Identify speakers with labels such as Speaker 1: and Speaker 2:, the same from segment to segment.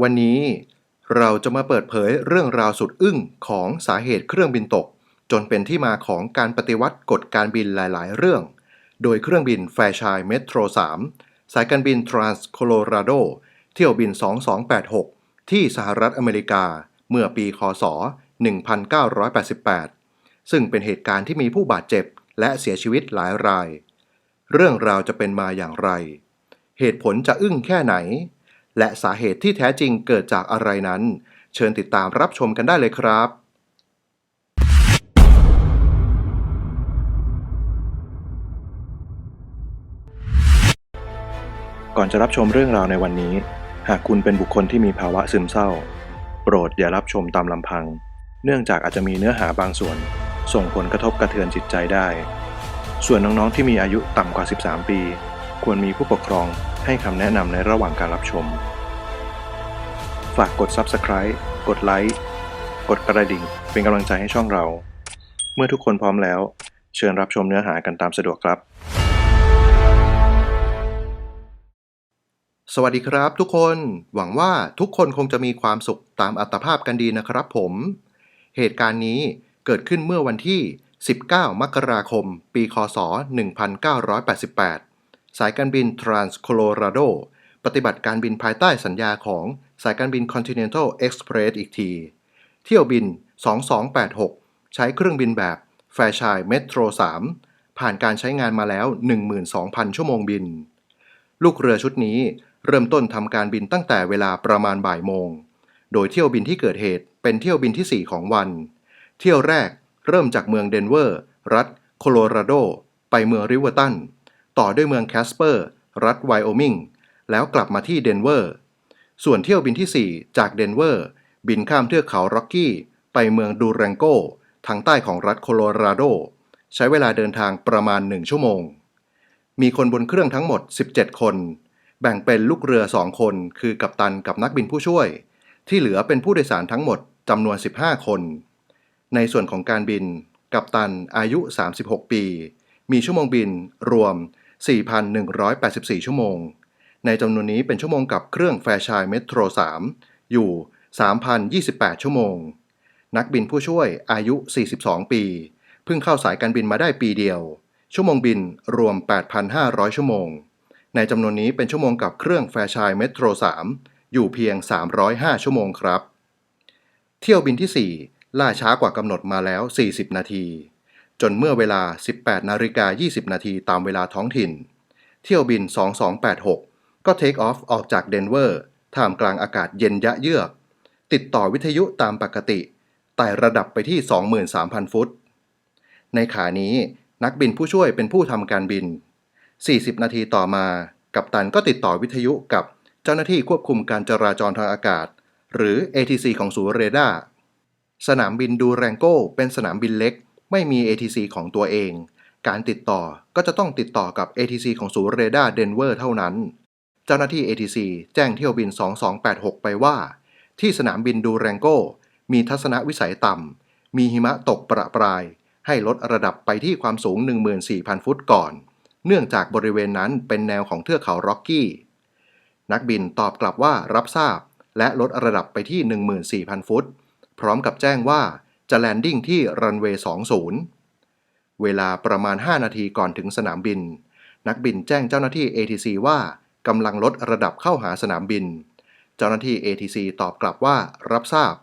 Speaker 1: วันนี้เราจะมาเปิดเผยเรื่องราวสุดอึ้งของสาเหตุเครื่องบินตก จนเป็นที่มาของการปฏิวัติกฎการบินหลาย ๆ เรื่อง โดยเครื่องบินแฟร์ชายเมโทร 3 สายการบินทรานส์โคโลราโดเที่ยวบิน 2286 ที่สหรัฐอเมริกา เมื่อปีคศ 1988 ซึ่งเป็นเหตุการณ์ที่มีผู้บาดเจ็บและเสียชีวิตหลายราย เรื่องราวจะเป็นมาอย่างไร เหตุผลจะอึ้งแค่ไหน และสาเหตุที่แท้จริงเกิดจากอะไรนั้น เชิญติดตามรับชมกันได้เลยครับก่อนจะรับชมเรื่องราวในวันนี้ หากคุณเป็นบุคคลที่มีภาวะซึมเศร้า โปรดอย่ารับชมตามลำพัง เนื่องจากอาจจะมีเนื้อหาบางส่วน ส่งผลกระทบกระเทือนจิตใจได้ ส่วนน้องๆที่มีอายุต่ำกว่า 13 ปี ควรมีผู้ปกครองให้คำแนะนำในระหว่างการรับชม ฝากกด Subscribe กดไลค์กดกระดิ่ง เป็นกำลังใจให้ช่องเรา เมื่อทุกคนพร้อมแล้ว เชิญรับชมเนื้อหากันตามสะดวกครับ สวัสดีครับทุกคน หวังว่าทุกคนคงจะมีความสุขตามอัตภาพกันดีนะครับผม เหตุการณ์นี้เกิดขึ้นเมื่อวันที่ 19 มกราคม ปี คศ 1988 สายการบิน Trans Colorado ปฏิบัติการบินภายใต้สัญญาของสายการบิน Continental Express อีกที เที่ยวบิน 2286 ใช้เครื่องบินแบบ Fairchild Metro 3ผ่านการใช้งานมาแล้ว 12,000 ชั่วโมงบิน ลูกเรือชุดนี้เริ่มต้นทำการบินตั้งแต่เวลาประมาณบ่ายโมง โดยเที่ยวบินที่เกิดเหตุเป็นเที่ยวบินที่ 4 ของวัน เที่ยวแรกเริ่มจากเมืองเดนเวอร์ รัฐโคโลราโด ไปเมืองริเวอร์ตัน ต่อด้วยเมืองแคสเปอร์ รัฐไวโอมิง แล้วกลับมาที่เดนเวอร์ ส่วนเที่ยวบินที่ 4 จากเดนเวอร์ บินข้ามเทือกเขาร็อกกี้ ไปเมืองดูแรงโกทางใต้ของรัฐโคโลราโด ใช้เวลาเดินทางประมาณ 1 ชั่วโมง มีคนบนเครื่องทั้งหมด 17 คน แบ่งเป็นลูกเรือ 2 คน คือกัปตันกับนักบินผู้ช่วย ที่เหลือเป็นผู้โดยสารทั้งหมดจำนวน 15 คน ในส่วนของการบิน กัปตันอายุ 36 ปี มีชั่วโมงบินรวม 4,184 ชั่วโมง ในจำนวนนี้เป็นชั่วโมงกับเครื่องแฟร์ชายเมโทร 3 อยู่ 3,028 ชั่วโมง นักบินผู้ช่วยอายุ 42 ปี เพิ่งเข้าสายการบินมาได้ปีเดียว ชั่วโมงบินรวม 8,500 ชั่วโมง ในจำนวนนี้เป็นชั่วโมงกับเครื่องแฟร์ชายเมโทร 3 อยู่เพียง 305 ชั่วโมงครับ เที่ยวบินที่ 4 ล่าช้ากว่ากำหนดมาแล้ว 40 นาที จนเมื่อเวลา 18นาฬิกา20 นาทีตามเวลาท้องถิ่น เที่ยวบิน 2286 ก็เทคออฟออกจากเดนเวอร์ท่ามกลางอากาศเย็นยะเยือก ติดต่อวิทยุตามปกติไต่ระดับไปที่ 23,000 ฟุต ในขานี้นักบินผู้ช่วยเป็นผู้ทำการบิน 40 นาทีต่อมา กัปตันก็ติดต่อวิทยุกับเจ้าหน้าที่ควบคุมการจราจรทางอากาศ หรือ ATC ของศูนย์เรดาร์สนามบินดูแรงโกเป็นสนามบินเล็ก ไม่มี ATC ของตัวเอง การติดต่อก็จะต้องติดต่อกับ ATC ของศูนย์เรดาร์เดนเวอร์เท่านั้น เจ้าหน้าที่ ATC แจ้งเที่ยวบิน 2286 ไปว่า ที่สนามบินดูแรงโกมีทัศนวิสัยต่ำ มีหิมะตกประปราย ให้ลดระดับไปที่ความสูง 14,000 ฟุตก่อน เนื่องจากบริเวณนั้นเป็นแนวของเทือกเขาร็อกกี้ นักบินตอบกลับว่ารับทราบ และลดระดับไปที่ 14,000 ฟุต พร้อมกับแจ้งว่า จะแลนดิ้งที่รันเวย์ 20 เวลาประมาณ 5 นาทีก่อนถึงสนามบิน นักบินแจ้งเจ้าหน้าที่ ATC ว่ากำลังลดระดับเข้าหาสนามบิน เจ้าหน้าที่ ATC ตอบกลับว่ารับทราบ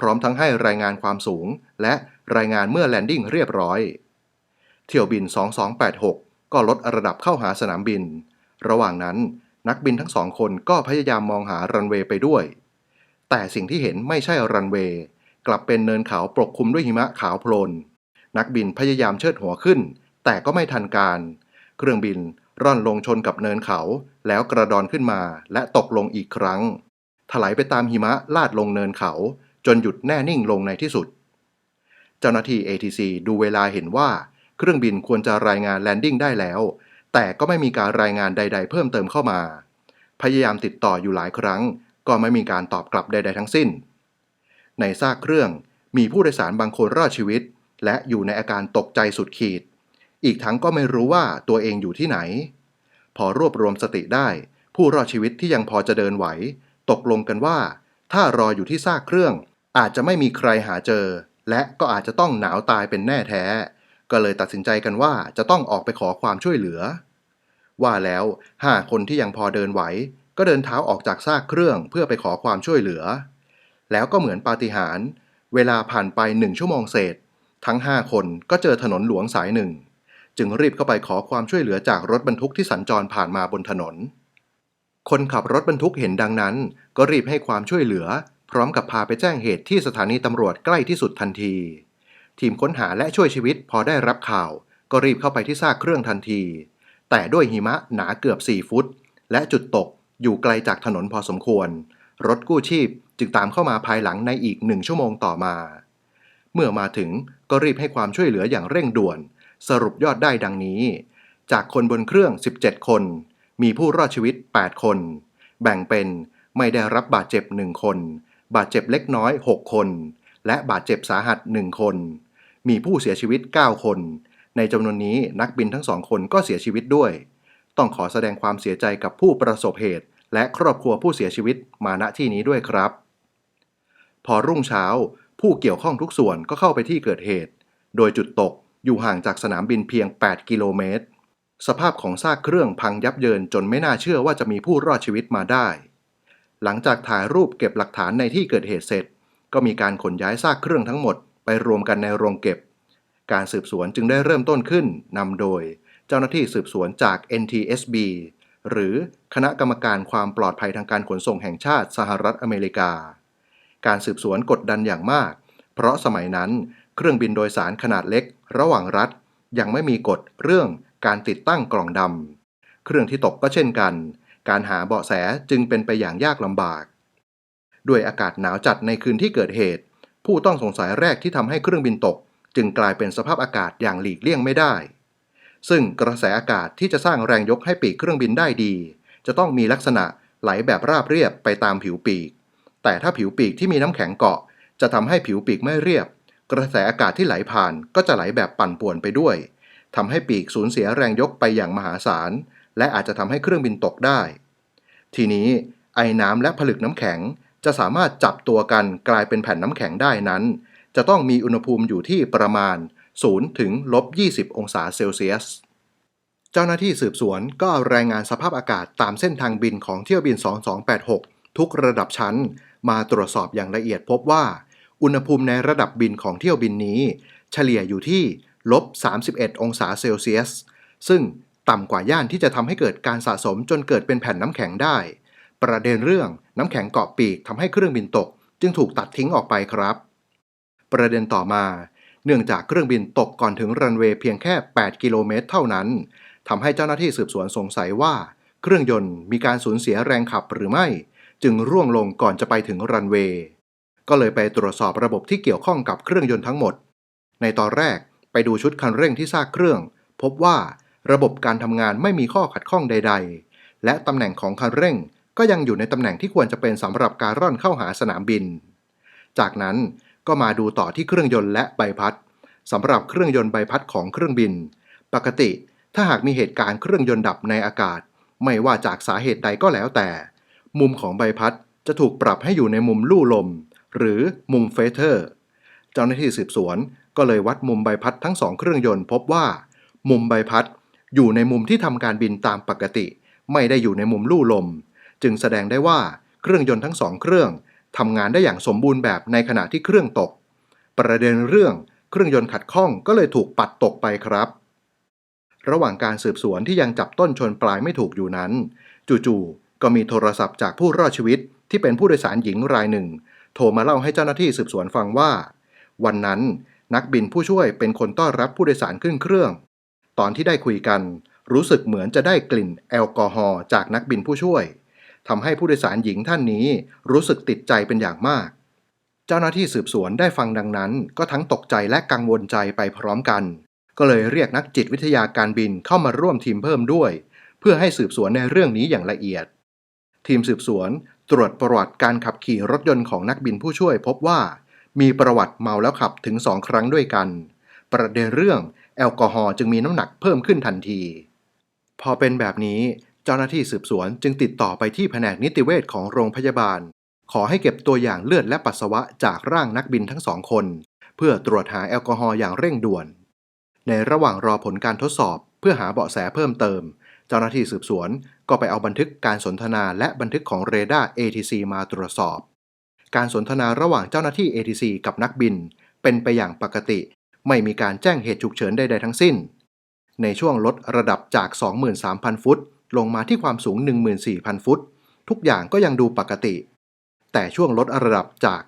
Speaker 1: พร้อมทั้งให้รายงานความสูง และรายงานเมื่อแลนดิ้งเรียบร้อย เที่ยวบิน 2286 ก็ลดระดับเข้าหาสนามบิน ระหว่างนั้นนักบินทั้งสองคนก็พยายามมองหารันเวย์ไปด้วย แต่สิ่งที่เห็นไม่ใช่รันเวย์ กลับเป็นเนินเขาปกคลุมด้วยหิมะขาวโพลน นักบินพยายามเชิดหัวขึ้น แต่ก็ไม่ทันการ เครื่องบินร่อนลงชนกับเนินเขา แล้วกระดอนขึ้นมาและตกลงอีกครั้ง ถลายไปตามหิมะลาดลงเนินเขา จนหยุดแน่นิ่งลงในที่สุด เจ้าหน้าที่ ATC ดูเวลาเห็นว่า เครื่องบินควรจะรายงานแลนดิ้งได้แล้ว แต่ก็ไม่มีการรายงานใด ๆ เพิ่มเติมเข้ามา พยายามติดต่ออยู่หลายครั้ง ก็ไม่มีการตอบกลับใด ๆ ทั้งสิ้น ในซากเครื่อง มีผู้โดยสารบางคนรอดชีวิต และอยู่ในอาการตกใจสุดขีด อีกทั้งก็ไม่รู้ว่าตัวเองอยู่ที่ไหน พอรวบรวมสติได้ ผู้รอดชีวิตที่ยังพอจะเดินไหว ตกลงกันว่า ถ้ารออยู่ที่ซากเครื่อง อาจจะไม่มีใครหาเจอ และก็อาจจะต้องหนาวตายเป็นแน่แท้ ก็เลยตัดสินใจกันว่าจะต้องออกไปขอความช่วยเหลือ ว่าแล้วห้าคนที่ยังพอเดินไหว ก็เดินเท้าออกจากซากเครื่องเพื่อไปขอความช่วยเหลือ แล้วก็เหมือนปาฏิหาริย์เวลาผ่านไปหนึ่งชั่วโมงเศษ ทั้งห้าคนก็เจอถนนหลวงสายหนึ่ง จึงรีบเข้าไปขอความช่วยเหลือจากรถบรรทุกที่สัญจรผ่านมาบนถนน คนขับรถบรรทุกเห็นดังนั้น ก็รีบให้ความช่วยเหลือ พร้อมกับพาไปแจ้งเหตุที่สถานีตำรวจใกล้ที่สุดทันที ทีมค้นหาและช่วยชีวิตพอได้รับข่าว ก็รีบเข้าไปที่ซากเครื่องทันที แต่ด้วยหิมะหนาเกือบ 4 ฟุต และจุดตกอยู่ไกลจากถนนพอสมควร รถกู้ชีพ จึงตามเข้ามาภายหลังในอีกหนึ่งชั่วโมงต่อมา เมื่อมาถึงก็รีบให้ความช่วยเหลืออย่างเร่งด่วน สรุปยอดได้ดังนี้ จากคนบนเครื่อง 17 คน มีผู้รอดชีวิต 8 คน แบ่งเป็นไม่ได้รับบาดเจ็บ 1 คน บาดเจ็บเล็กน้อย 6 คน และบาดเจ็บสาหัส 1 คน มีผู้เสียชีวิต 9 คน ในจำนวนนี้นักบินทั้งสองคนก็เสียชีวิตด้วย ต้องขอแสดงความเสียใจกับผู้ประสบเหตุและครอบครัวผู้เสียชีวิตมาณที่นี้ด้วยครับ พอรุ่งเช้า ผู้เกี่ยวข้องทุกส่วนก็เข้าไปที่เกิดเหตุ โดยจุดตกอยู่ห่างจากสนามบินเพียง 8 กิโลเมตร สภาพของซากเครื่องพังยับเยินจนไม่น่าเชื่อว่าจะมีผู้รอดชีวิตมาได้ หลังจากถ่ายรูปเก็บหลักฐานในที่เกิดเหตุเสร็จ ก็มีการขนย้ายซากเครื่องทั้งหมดไปรวมกันในโรงเก็บ การสืบสวนจึงได้เริ่มต้นขึ้นนำโดย เจ้าหน้าที่สืบสวนจาก NTSB หรือคณะกรรมการความปลอดภัยทางการขนส่งแห่งชาติสหรัฐอเมริกา การสืบสวนกดดันอย่างมาก เพราะสมัยนั้นเครื่องบินโดยสารขนาดเล็ก ระหว่างรัฐ ยังไม่มีกฎเรื่องการติดตั้งกล่องดำเครื่องที่ตกก็เช่นกัน การหาเบาะแสจึงเป็นไปอย่างยากลำบาก ด้วยอากาศหนาวจัดในคืนที่เกิดเหตุ ผู้ต้องสงสัยแรกที่ทำให้เครื่องบินตก จึงกลายเป็นสภาพอากาศอย่างหลีกเลี่ยงไม่ได้ ซึ่งกระแสอากาศที่จะสร้างแรงยกให้ปีกเครื่องบินได้ดี จะต้องมีลักษณะไหลแบบราบเรียบไปตามผิวปีก แต่ถ้าผิวปีกที่มีน้ำแข็งเกาะ จะทำให้ผิวปีกไม่เรียบ กระแสอากาศที่ไหลผ่านก็จะไหลแบบปั่นป่วนไปด้วยทำให้ปีกสูญเสียแรงยกไปอย่างมหาศาล และอาจจะทำให้เครื่องบินตกได้ ทีนี้ไอ้น้ำและผลึกน้ำแข็งจะสามารถจับตัวกันกลายเป็นแผ่นน้ำแข็งได้นั้น จะต้องมีอุณหภูมิอยู่ที่ประมาณ 0 ถึงลบ 20 องศาเซลเซียส เจ้าหน้าที่สืบสวนก็เอารายงานสภาพอากาศตามเส้นทางบินของเที่ยวบิน 2286 ทุกระดับชั้น มาตรวจสอบอย่างละเอียดพบว่า อุณหภูมิในระดับบินของเที่ยวบินนี้ เฉลี่ยอยู่ที่ลบ 31 องศาเซลเซียส ซึ่งต่ำกว่าย่านที่จะทำให้เกิดการสะสมจนเกิดเป็นแผ่นน้ำแข็งได้ ประเด็นเรื่องน้ำแข็งเกาะปีกทำให้เครื่องบินตก จึงถูกตัดทิ้งออกไปครับ ประเด็นต่อมา เนื่องจากเครื่องบินตกก่อนถึงรันเวย์เพียงแค่ 8 กิโลเมตรเท่านั้นทำให้เจ้าหน้าที่สืบสวนสงสัยว่า เครื่องยนต์มีการสูญเสียแรงขับหรือไม่ จึงร่วงลงก่อนจะไปถึงรันเวย์ก็เลยไปตรวจสอบระบบที่เกี่ยวข้องกับเครื่องยนต์ทั้งหมด ในตอนแรกไปดูชุดคันเร่งที่ซากเครื่อง พบว่าระบบการทำงานไม่มีข้อขัดข้องใด ๆ และตำแหน่งของคันเร่งก็ยังอยู่ในตำแหน่งที่ควรจะเป็นสำหรับการร่อนเข้าหาสนามบิน จากนั้นก็มาดูต่อที่เครื่องยนต์และใบพัดสำหรับเครื่องยนต์ใบพัดของเครื่องบิน ปกติถ้าหากมีเหตุการณ์เครื่องยนต์ดับในอากาศ ไม่ว่าจากสาเหตุใดก็แล้วแต่ มุมของใบพัดจะถูกปรับให้อยู่ในมุมลู่ลม หรือมุมเฟเธอร์ เจ้าหน้าที่สืบสวนก็เลยวัดมุมใบพัดทั้งสองเครื่องยนต์พบว่า มุมใบพัดอยู่ในมุมที่ทำการบินตามปกติ ไม่ได้อยู่ในมุมลู่ลม จึงแสดงได้ว่าเครื่องยนต์ทั้งสองเครื่องทำงานได้อย่างสมบูรณ์แบบในขณะที่เครื่องตก ประเด็นเรื่องเครื่องยนต์ขัดข้องก็เลยถูกปัดตกไปครับ ระหว่างการสืบสวนที่ยังจับต้นชนปลายไม่ถูกอยู่นั้น จู่ๆ ก็มีโทรศัพท์จากผู้รอดชีวิตที่เป็นผู้โดยสารหญิงรายหนึ่ง โทรมาเล่าให้เจ้าหน้าที่สืบสวนฟังว่า วันนั้นนักบินผู้ช่วยเป็นคนต้อนรับผู้โดยสารขึ้นเครื่อง ตอนที่ได้คุยกัน รู้สึกเหมือนจะได้กลิ่นแอลกอฮอล์จากนักบินผู้ช่วยทำให้ผู้โดยสารหญิงท่านนี้รู้สึกติดใจเป็นอย่างมาก เจ้าหน้าที่สืบสวนได้ฟังดังนั้น ก็ทั้งตกใจและกังวลใจไปพร้อมกัน ก็เลยเรียกนักจิตวิทยาการบินเข้ามาร่วมทีมเพิ่มด้วย เพื่อให้สืบสวนในเรื่องนี้อย่างละเอียด ทีมสืบสวน ตรวจประวัติการขับขี่รถยนต์ของนักบินผู้ช่วยพบว่า มีประวัติเมาแล้วขับถึงสองครั้งด้วยกัน ประเด็นเรื่องแอลกอฮอล์จึงมีน้ำหนักเพิ่มขึ้นทันที พอเป็นแบบนี้เจ้าหน้าที่สืบสวนจึงติดต่อไปที่แผนกนิติเวชของโรงพยาบาล ขอให้เก็บตัวอย่างเลือดและปัสสาวะจากร่างนักบินทั้งสองคน เพื่อตรวจหาแอลกอฮอล์อย่างเร่งด่วน ในระหว่างรอผลการทดสอบเพื่อหาเบาะแสเพิ่มเติม เจ้าหน้าที่สืบสวน ก็ไปเอาบันทึกการสนทนาและบันทึกของเรดาร์ ATC มาตรวจสอบ การสนทนาระหว่างเจ้าหน้าที่ ATC กับนักบิน เป็นไปอย่างปกติ ไม่มีการแจ้งเหตุฉุกเฉินใดๆทั้งสิ้น ในช่วงลดระดับจาก 23,000 ฟุต ลงมาที่ความสูง 14,000 ฟุต ทุกอย่างก็ยังดูปกติ แต่ช่วงลดระดับจาก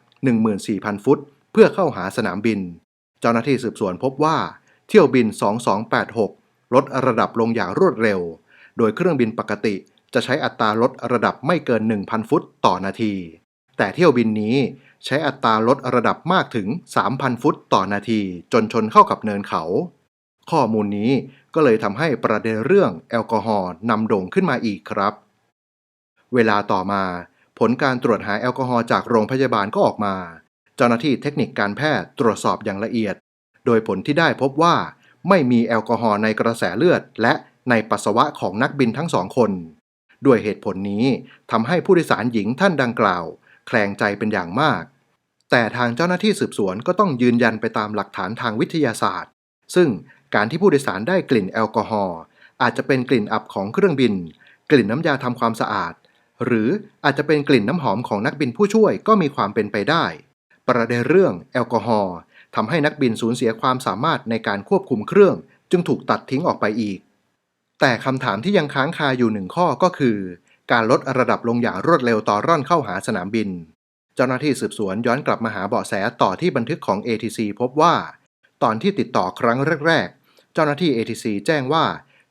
Speaker 1: 14,000 ฟุต เพื่อเข้าหาสนามบิน เจ้าหน้าที่สืบสวนพบว่า เที่ยวบิน 2286 ลดระดับลงอย่างรวดเร็ว โดยเครื่องบินปกติจะใช้อัตราลดระดับไม่เกิน 1,000 ฟุตต่อนาที แต่เที่ยวบินนี้ใช้อัตราลดระดับมากถึง 3,000 ฟุตต่อนาที จนชนเข้ากับเนินเขา ข้อมูลนี้ก็เลยทำให้ประเด็นเรื่องแอลกอฮอล์นำโด่งขึ้นมาอีกครับ เวลาต่อมา ผลการตรวจหาแอลกอฮอล์จากโรงพยาบาลก็ออกมา เจ้าหน้าที่เทคนิคการแพทย์ตรวจสอบอย่างละเอียด โดยผลที่ได้พบว่า ไม่มีแอลกอฮอล์ในกระแสเลือด และ ในปัสสาวะของนักบินทั้งสองคน ด้วยเหตุผลนี้ทำให้ผู้โดยสารหญิงท่านดังกล่าว แคลงใจเป็นอย่างมาก แต่ทางเจ้าหน้าที่สืบสวนก็ต้องยืนยันไปตามหลักฐานทางวิทยาศาสตร์ ซึ่งการที่ผู้โดยสารได้กลิ่นแอลกอฮอล์อาจจะเป็นกลิ่นอับของเครื่องบิน กลิ่นน้ำยาทำความสะอาด หรืออาจจะเป็นกลิ่นน้ำหอมของนักบินผู้ช่วยก็มีความเป็นไปได้ ประเด็นเรื่องแอลกอฮอล์ทำให้นักบินสูญเสียความสามารถในการควบคุมเครื่อง จึงถูกตัดทิ้งออกไปอีก แต่คำถามที่ยังค้างคาอยู่หนึ่งข้อก็คือ การลดระดับลงอย่างรวดเร็วต่อร่อนเข้าหาสนามบิน เจ้าหน้าที่สืบสวนย้อนกลับมาหาเบาะแสต่อที่บันทึกของ ATC พบว่า ตอนที่ติดต่อครั้งแรกๆ เจ้าหน้าที่ ATC แจ้งว่า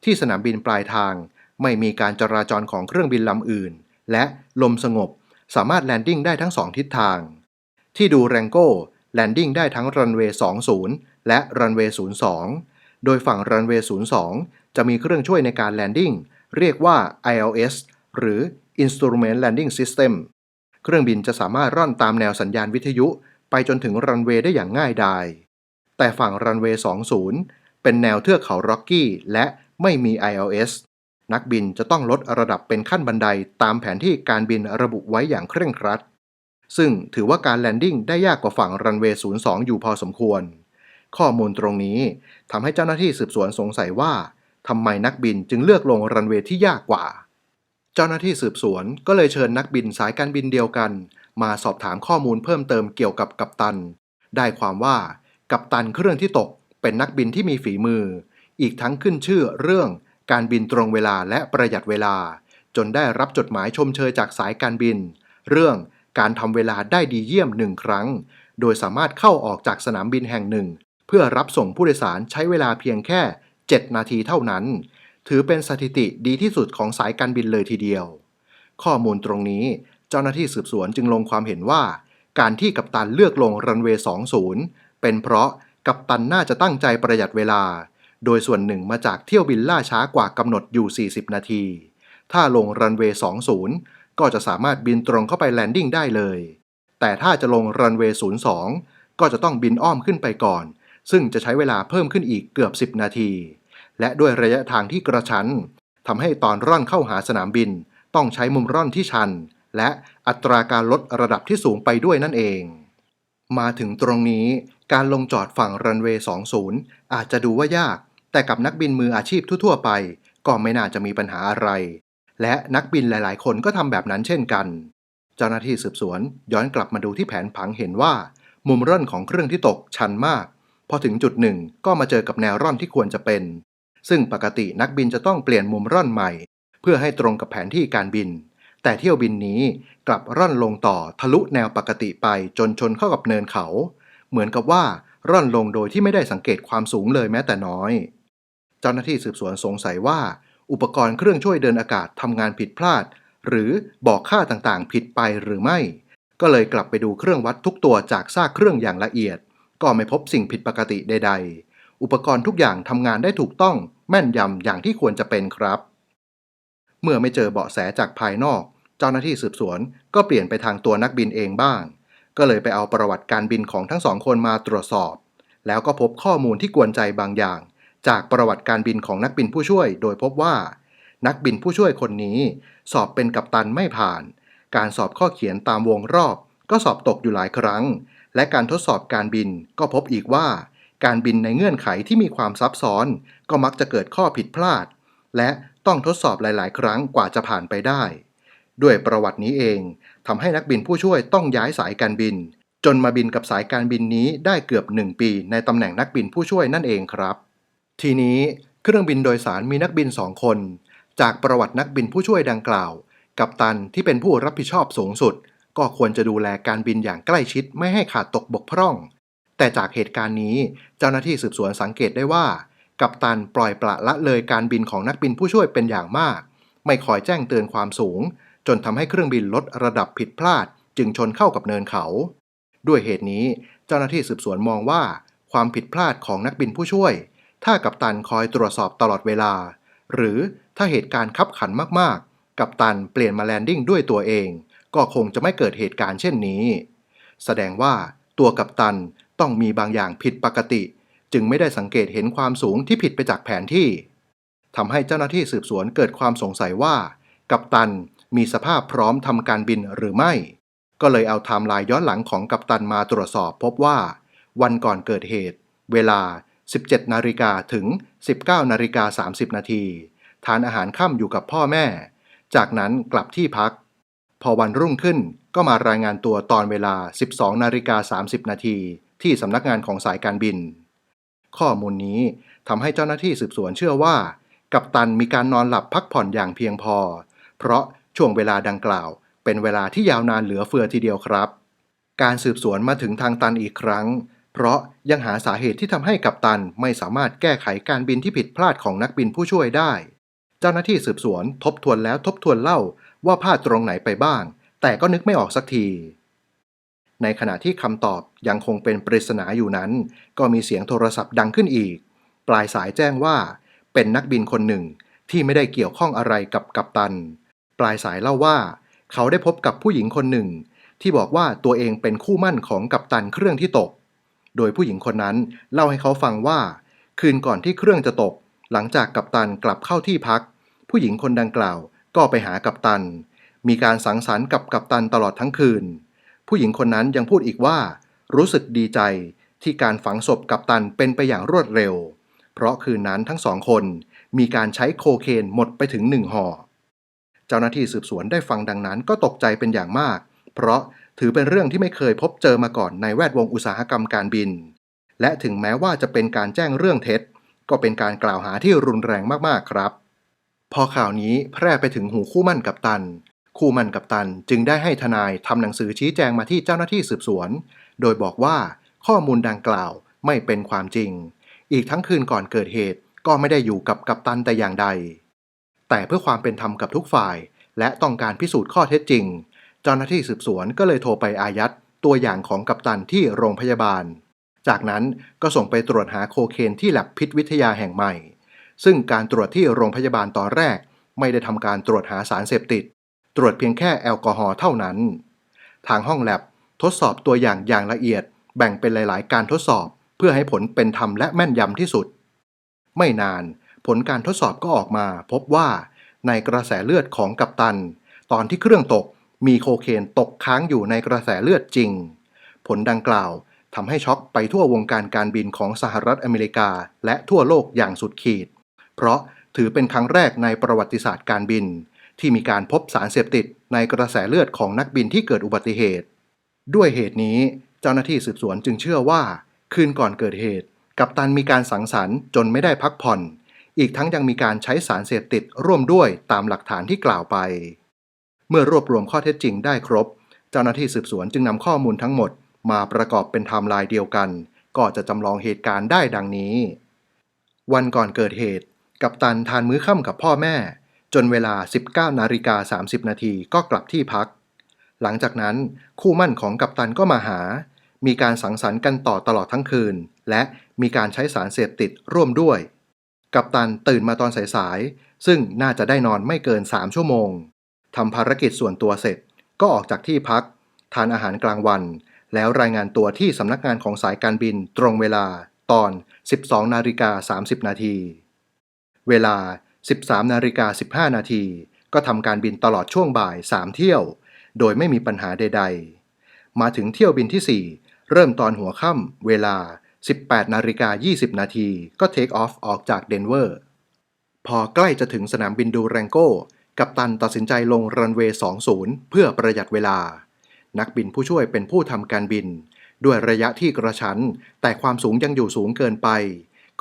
Speaker 1: ที่สนามบินปลายทาง ไม่มีการจราจรของเครื่องบินลำอื่น และลมสงบ สามารถแลนดิ้งได้ทั้งสองทิศทาง ที่ดูแรงโก้แลนดิ้งได้ทั้งรันเวย์ 20 และรันเวย์ 02 โดยฝั่งรันเวย์ 02 จะมีเครื่องช่วยในการแลนดิ้งเรียกว่า ILS หรือ Instrument Landing System เครื่องบินจะสามารถร่อนตามแนวสัญญาณวิทยุ ไปจนถึงรันเวย์ได้อย่างง่ายดาย แต่ฝั่งรันเวย์20 เป็นแนวเทือกเขาร็อกกี้และไม่มี ILS นักบินจะต้องลดระดับเป็นขั้นบันไดตามแผนที่การบินระบุไว้อย่างเคร่งครัด ซึ่งถือว่าการแลนดิ้งได้ยากกว่าฝั่งรันเวย์02 อยู่พอสมควร ข้อมูลตรงนี้ทำให้เจ้าหน้าที่สืบสวนสงสัยว่า ทำไมนักบินจึงเลือกลงรันเวย์ที่ยากกว่า เจ้าหน้าที่สืบสวนก็เลยเชิญนักบินสายการบินเดียวกัน มาสอบถามข้อมูลเพิ่มเติมเกี่ยวกับกัปตัน ได้ความว่ากัปตันเครื่องที่ตกเป็นนักบินที่มีฝีมือ อีกทั้งขึ้นชื่อเรื่องการบินตรงเวลาและประหยัดเวลา จนได้รับจดหมายชมเชยจากสายการบิน เรื่องการทำเวลาได้ดีเยี่ยมหนึ่งครั้ง โดยสามารถเข้าออกจากสนามบินแห่งหนึ่ง เพื่อรับส่งผู้โดยสารใช้เวลาเพียงแค่ 7 นาทีเท่านั้น ถือเป็นสถิติดีที่สุดของสายการบินเลยทีเดียว ข้อมูลตรงนี้เจ้าหน้าที่สืบสวนจึงลงความเห็นว่า การที่กัปตันเลือกลงรันเวย์20 เป็นเพราะกัปตันน่าจะตั้งใจประหยัดเวลา โดยส่วนหนึ่งมาจากเที่ยวบินล่าช้ากว่ากำหนดอยู่ 40 นาที ถ้าลงรันเวย์20 ก็จะสามารถบินตรงเข้าไปแลนดิ้งได้เลย แต่ถ้าจะลงรันเวย์02 ก็จะต้องบินอ้อมขึ้นไปก่อน ซึ่งจะใช้เวลาเพิ่มขึ้นอีกเกือบ 10 นาที และด้วยระยะทางที่กระชั้นทำให้ตอนร่อนเข้าหาสนามบิน ต้องใช้มุมร่อนที่ชัน และอัตราการลดระดับที่สูงไปด้วยนั่นเอง มาถึงตรงนี้การลงจอดฝั่งรันเวย์20 อาจจะดูว่ายาก แต่กับนักบินมืออาชีพทั่วๆไป ก็ไม่น่าจะมีปัญหาอะไร และนักบินหลายๆ คนก็ทำแบบนั้นเช่นกัน เจ้าหน้าที่สืบสวนย้อนกลับมาดูที่แผนผังเห็นว่า มุมร่อนของเครื่องที่ตกชันมาก พอถึงจุดหนึ่งก็มาเจอกับแนวร่อนที่ควรจะเป็น ซึ่งปกตินักบินจะต้องเปลี่ยนมุมร่อนใหม่ เพื่อให้ตรงกับแผนที่การบิน แต่เที่ยวบินนี้กลับร่อนลงต่อทะลุแนวปกติไปจนชนเข้ากับเนินเขา เหมือนกับว่าร่อนลงโดยที่ไม่ได้สังเกตความสูงเลยแม้แต่น้อย เจ้าหน้าที่สืบสวนสงสัยว่า อุปกรณ์เครื่องช่วยเดินอากาศทำงานผิดพลาด หรือบอกค่าต่างๆ ผิดไปหรือไม่ ก็เลยกลับไปดูเครื่องวัดทุกตัวจากซากเครื่องอย่างละเอียด ก็ไม่พบสิ่งผิดปกติใด ๆ อุปกรณ์ทุกอย่างทำงานได้ถูกต้องแม่นยำอย่างที่ควรจะเป็นครับ เมื่อไม่เจอเบาะแสจากภายนอก เจ้าหน้าที่สืบสวนก็เปลี่ยนไปทางตัวนักบินเองบ้าง ก็เลยไปเอาประวัติการบินของทั้งสองคนมาตรวจสอบ แล้วก็พบข้อมูลที่กวนใจบางอย่าง จากประวัติการบินของนักบินผู้ช่วย โดยพบว่า นักบินผู้ช่วยคนนี้ สอบเป็นกัปตันไม่ผ่าน การสอบข้อเขียนตามวงรอบ ก็สอบตกอยู่หลายครั้ง และการทดสอบการบินก็พบอีกว่า การบินในเงื่อนไขที่มีความซับซ้อน ก็มักจะเกิดข้อผิดพลาด และต้องทดสอบหลาย ๆ ครั้งกว่าจะผ่านไปได้ ด้วยประวัตินี้เองทำให้นักบินผู้ช่วยต้องย้ายสายการบิน จนมาบินกับสายการบินนี้ได้เกือบ 1 ปีในตำแหน่งนักบินผู้ช่วยนั่นเองครับ ทีนี้เครื่องบินโดยสารมีนักบินสองคน จากประวัตินักบินผู้ช่วยดังกล่าว กัปตันที่เป็นผู้รับผิดชอบสูงสุด ก็ควรจะดูแลการบินอย่างใกล้ชิดไม่ให้ขาดตกบกพร่อง แต่จากเหตุการณ์นี้เจ้าหน้าที่สืบสวนสังเกตได้ว่า กัปตันปล่อยปละละเลยการบินของนักบินผู้ช่วยเป็นอย่างมาก ไม่คอยแจ้งเตือนความสูง จนทำให้เครื่องบินลดระดับผิดพลาด จึงชนเข้ากับเนินเขา ด้วยเหตุนี้เจ้าหน้าที่สืบสวนมองว่า ความผิดพลาดของนักบินผู้ช่วย ถ้ากัปตันคอยตรวจสอบตลอดเวลา หรือถ้าเหตุการณ์ขับขันมากๆ กัปตันเปลี่ยนมาแลนดิ้งด้วยตัวเอง ก็คงจะไม่เกิดเหตุการณ์เช่นนี้ แสดงว่าตัวกัปตัน ต้องมีบางอย่างผิดปกติ จึงไม่ได้สังเกตเห็นความสูงที่ผิดไปจากแผนที่ทำให้เจ้าหน้าที่สืบสวนเกิดความสงสัยว่า กัปตันมีสภาพพร้อมทำการบินหรือไม่ ก็เลยเอาไทม์ไลน์ย้อนหลังของกัปตันมาตรวจสอบพบว่า วันก่อนเกิดเหตุ เวลา 17 นาฬิกาถึง 19 นาฬิกา 30 นาทีทานอาหารค่ำอยู่กับพ่อแม่ จากนั้นกลับที่พัก พอวันรุ่งขึ้นก็มารายงานตัวตอนเวลา 12 นาฬิกา 30 นาที ที่สำนักงานของสายการบิน ข้อมูลนี้ทำให้เจ้าหน้าที่สืบสวนเชื่อว่า กัปตันมีการนอนหลับพักผ่อนอย่างเพียงพอ เพราะช่วงเวลาดังกล่าว เป็นเวลาที่ยาวนานเหลือเฟือทีเดียวครับ การสืบสวนมาถึงทางตันอีกครั้ง เพราะยังหาสาเหตุที่ทำให้กัปตันไม่สามารถแก้ไขการบินที่ผิดพลาดของนักบินผู้ช่วยได้ เจ้าหน้าที่สืบสวนทบทวนแล้วทบทวนเล่าว่าพลาดตรงไหนไปบ้าง แต่ก็นึกไม่ออกสักที ในขณะที่คำตอบยังคงเป็นปริศนาอยู่นั้น ก็มีเสียงโทรศัพท์ดังขึ้นอีก ปลายสายแจ้งว่า เป็นนักบินคนหนึ่งที่ไม่ได้เกี่ยวข้องอะไรกับกัปตัน ปลายสายเล่าว่า เขาได้พบกับผู้หญิงคนหนึ่ง ที่บอกว่าตัวเองเป็นคู่มั่นของกัปตันเครื่องที่ตก โดยผู้หญิงคนนั้นเล่าให้เขาฟังว่า คืนก่อนที่เครื่องจะตก หลังจากกัปตันกลับเข้าที่พัก ผู้หญิงคนดังกล่าวก็ไปหากัปตัน มีการสังสรรค์กับกัปตันตลอดทั้งคืน ผู้หญิงคนนั้นยังพูดอีกว่า รู้สึกดีใจที่การฝังศพกัปตันเป็นไปอย่างรวดเร็ว เพราะคืนนั้นทั้งสองคนมีการใช้โคเคนหมดไปถึงหนึ่งห่อ เจ้าหน้าที่สืบสวนได้ฟังดังนั้นก็ตกใจเป็นอย่างมาก เพราะถือเป็นเรื่องที่ไม่เคยพบเจอมาก่อนในแวดวงอุตสาหกรรมการบิน และถึงแม้ว่าจะเป็นการแจ้งเรื่องเท็จ ก็เป็นการกล่าวหาที่รุนแรงมากๆครับ พอข่าวนี้แพร่ไปถึงหูคู่มั่นกับตัน คู่มันกับตันจึงได้ให้ทนายทำหนังสือชี้แจงมาที่เจ้าหน้าที่สืบสวน โดยบอกว่าข้อมูลดังกล่าวไม่เป็นความจริง อีกทั้งคืนก่อนเกิดเหตุก็ไม่ได้อยู่กับกัปตันแต่อย่างใด แต่เพื่อความเป็นธรรมกับทุกฝ่าย และต้องการพิสูจน์ข้อเท็จจริง เจ้าหน้าที่สืบสวนก็เลยโทรไปอายัดตัวอย่างของกัปตันที่โรงพยาบาล จากนั้นก็ส่งไปตรวจหาโคเคนที่แลบพิษวิทยาแห่งใหม่ ซึ่งการตรวจที่โรงพยาบาลตอนแรก ไม่ได้ทำการตรวจหาสารเสพติด ตรวจเพียงแค่แอลกอฮอล์เท่านั้น ทางห้องแลบทดสอบตัวอย่างอย่างละเอียด แบ่งเป็นหลาย ๆ การทดสอบ เพื่อให้ผลเป็นธรรมและแม่นยำที่สุด ไม่นานผลการทดสอบก็ออกมา พบว่าในกระแสเลือดของกัปตัน ตอนที่เครื่องตกมีโคเคนตกค้างอยู่ในกระแสเลือดจริง ผลดังกล่าวทำให้ช็อกไปทั่ววงการการบินของสหรัฐอเมริกา และทั่วโลกอย่างสุดขีด เพราะถือเป็นครั้งแรกในประวัติศาสตร์การบิน ที่มีการพบสารเสพติดในกระแสเลือดของนักบินที่เกิดอุบัติเหตุ ด้วยเหตุนี้เจ้าหน้าที่สืบสวนจึงเชื่อว่า คืนก่อนเกิดเหตุ กัปตันมีการสังสรรค์จนไม่ได้พักผ่อน อีกทั้งยังมีการใช้สารเสพติดร่วมด้วยตามหลักฐานที่กล่าวไป เมื่อรวบรวมข้อเท็จจริงได้ครบ เจ้าหน้าที่สืบสวนจึงนำข้อมูลทั้งหมด มาประกอบเป็นไทม์ไลน์เดียวกัน ก็จะจำลองเหตุการณ์ได้ดังนี้ วันก่อนเกิดเหตุ กัปตันทานมื้อค่ำกับพ่อแม่ จนเวลา 19นาฬิกา30 นาทีก็กลับที่พัก หลังจากนั้นคู่มั่นของกัปตันก็มาหา มีการสังสรรค์กันต่อตลอดทั้งคืน และมีการใช้สารเสพติดร่วมด้วย กัปตันตื่นมาตอนสายๆ ซึ่งน่าจะได้นอนไม่เกิน 3 ชั่วโมงทำภารกิจส่วนตัวเสร็จ ก็ออกจากที่พัก ทานอาหารกลางวัน แล้วรายงานตัวที่สำนักงานของสายการบินตรงเวลาตอน 12นาฬิกา30 นาที เวลา 13นาฬิกา15 นาที ก็ทำการบินตลอดช่วงบ่าย 3 เที่ยว โดยไม่มีปัญหาใด ๆ มาถึงเที่ยวบินที่ 4 เริ่มตอนหัวค่ำเวลา 18นาฬิกา20 นาที ก็เทคออฟออกจากเดนเวอร์ พอใกล้จะถึงสนามบินดูแรงโก้กัปตันตัดสินใจลงรันเวย์ 20 เพื่อประหยัดเวลา นักบินผู้ช่วยเป็นผู้ทำการบิน ด้วยระยะที่กระชั้น แต่ความสูงยังอยู่สูงเกินไป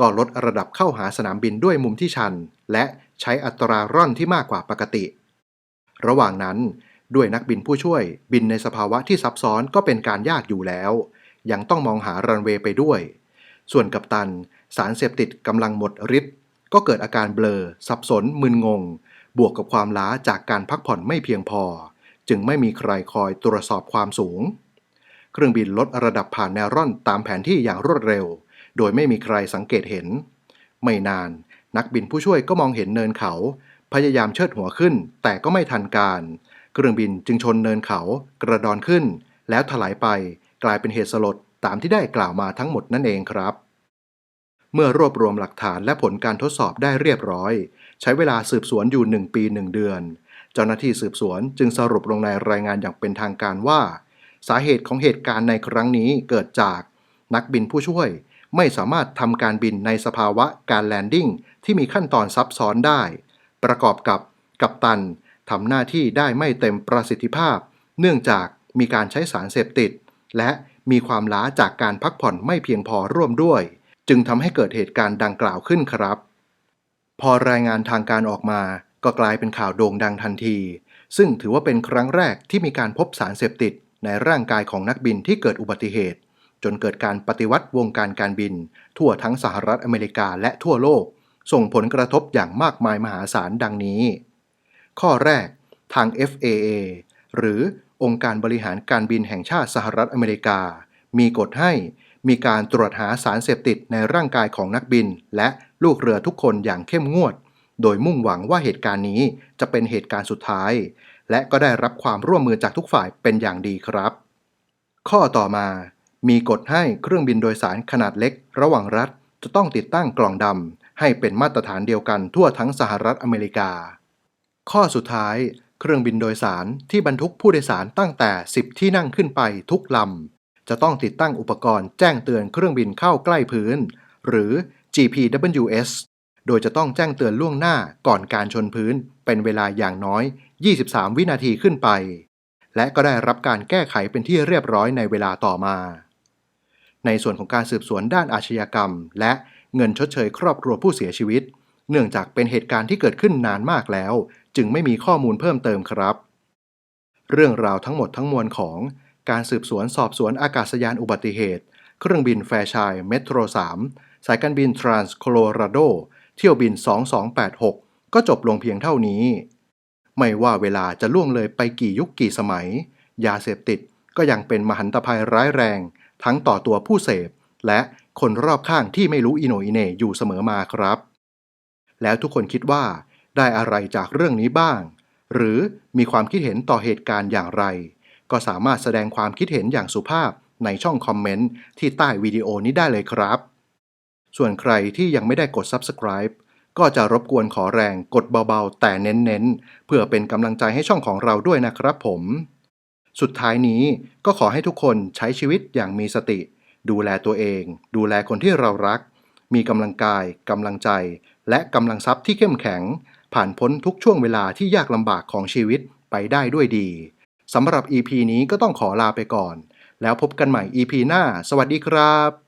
Speaker 1: ก็ลดระดับเข้าหาสนามบินด้วยมุมที่ชัน และใช้อัตราร่อนที่มากกว่าปกติ ระหว่างนั้นด้วยนักบินผู้ช่วยบินในสภาวะที่ซับซ้อนก็เป็นการยากอยู่แล้ว ยังต้องมองหารันเวย์ไปด้วย ส่วนกัปตันสารเสพติดกำลังหมดฤทธิ์ก็เกิดอาการเบลอ สับสน มึนงง บวกกับความล้าจากการพักผ่อนไม่เพียงพอ จึงไม่มีใครคอยตรวจสอบความสูง เครื่องบินลดระดับผ่านแนวร่อนตามแผนที่อย่างรวดเร็ว โดยไม่มีใครสังเกตเห็น ไม่นาน นักบินผู้ช่วยก็มองเห็นเนินเขา พยายามเชิดหัวขึ้น แต่ก็ไม่ทันการ เครื่องบินจึงชนเนินเขา กระดอนขึ้น แล้วถลายไป กลายเป็นเหตุสลดตามที่ได้กล่าวมาทั้งหมดนั่นเองครับ เมื่อรวบรวมหลักฐานและผลการทดสอบได้เรียบร้อย ใช้เวลาสืบสวนอยู่ 1 ปี 1 เดือน เจ้าหน้าที่สืบสวนจึงสรุปลงในรายงานอย่างเป็นทางการว่า สาเหตุของเหตุการณ์ในครั้งนี้เกิดจาก นักบินผู้ช่วย ไม่สามารถทำการบินในสภาวะการแลนดิ้งที่มีขั้นตอนซับซ้อนได้ ประกอบกับกัปตันทำหน้าที่ได้ไม่เต็มประสิทธิภาพ เนื่องจากมีการใช้สารเสพติด และมีความล้าจากการพักผ่อนไม่เพียงพอร่วมด้วย จึงทำให้เกิดเหตุการณ์ดังกล่าวขึ้นครับ พอรายงานทางการออกมาก็กลายเป็นข่าวโด่งดังทันที ซึ่งถือว่าเป็นครั้งแรกที่มีการพบสารเสพติดในร่างกายของนักบินที่เกิดอุบัติเหตุ จนเกิดการปฏิวัติวงการการบิน ทั่วทั้งสหรัฐอเมริกาและทั่วโลก ส่งผลกระทบอย่างมากมายมหาศาลดังนี้ ข้อแรก ทาง FAA หรือองค์การบริหารการบินแห่งชาติสหรัฐอเมริกา มีกฎให้มีการตรวจหาสารเสพติดในร่างกายของนักบิน และลูกเรือทุกคนอย่างเข้มงวด โดยมุ่งหวังว่าเหตุการณ์นี้จะเป็นเหตุการณ์สุดท้าย และก็ได้รับความร่วมมือจากทุกฝ่ายเป็นอย่างดีครับ ข้อต่อมา มีกฎให้เครื่องบินโดยสารขนาดเล็ก ระหว่างรัฐ จะต้องติดตั้งกล่องดำให้เป็นมาตรฐานเดียวกันทั่วทั้งสหรัฐอเมริกา ข้อสุดท้าย เครื่องบินโดยสารที่บรรทุกผู้โดยสารตั้งแต่ 10 ที่นั่งขึ้นไปทุกลำจะต้องติดตั้งอุปกรณ์แจ้งเตือนเครื่องบินเข้าใกล้พื้น หรือ GPWS โดยจะต้องแจ้งเตือนล่วงหน้าก่อนการชนพื้น เป็นเวลาอย่างน้อย 23 วินาทีขึ้นไป และก็ได้รับการแก้ไขเป็นที่เรียบร้อยในเวลาต่อมา ในส่วนของการสืบสวนด้านอาชญากรรม และเงินชดเชยครอบครัวผู้เสียชีวิต เนื่องจากเป็นเหตุการณ์ที่เกิดขึ้นนานมากแล้ว จึงไม่มีข้อมูลเพิ่มเติมครับ เรื่องราวทั้งหมดทั้งมวลของการสืบสวนสอบสวนอากาศยานอุบัติเหตุ เครื่องบินแฟร์ชายเมโทร 3 สายการบินทรานส์โคโลราโด เที่ยวบิน 2286 ก็จบลงเพียงเท่านี้ ไม่ว่าเวลาจะล่วงเลยไปกี่ยุคกี่สมัย ยาเสพติดก็ยังเป็นมหันตภัยร้ายแรง ทั้งต่อตัวผู้เสพ และคนรอบข้างที่ไม่รู้อิโนอิเนอยู่เสมอมาครับ แล้วทุกคนคิดว่า ได้อะไรจากเรื่องนี้บ้าง หรือมีความคิดเห็นต่อเหตุการณ์อย่างไร ก็สามารถแสดงความคิดเห็นอย่างสุภาพในช่องคอมเมนต์ที่ใต้วิดีโอนี้ได้เลยครับ ส่วนใครที่ยังไม่ได้กด subscribe ก็จะรบกวนขอแรงกดเบาๆ แต่เน้นๆ เพื่อเป็นกำลังใจให้ช่องของเราด้วยนะครับผม สุดท้ายนี้ก็ขอให้ทุกคนใช้ชีวิตอย่างมีสติ ดูแลตัวเอง ดูแลคนที่เรารัก มีกำลังกายกำลังใจ และกำลังทรัพย์ที่เข้มแข็ง ผ่านพ้นทุกช่วงเวลาที่ยากลำบากของชีวิตไปได้ด้วยดีสำหรับ EP นี้ก็ต้องขอลาไปก่อน แล้วพบกันใหม่ EP หน้า สวัสดีครับ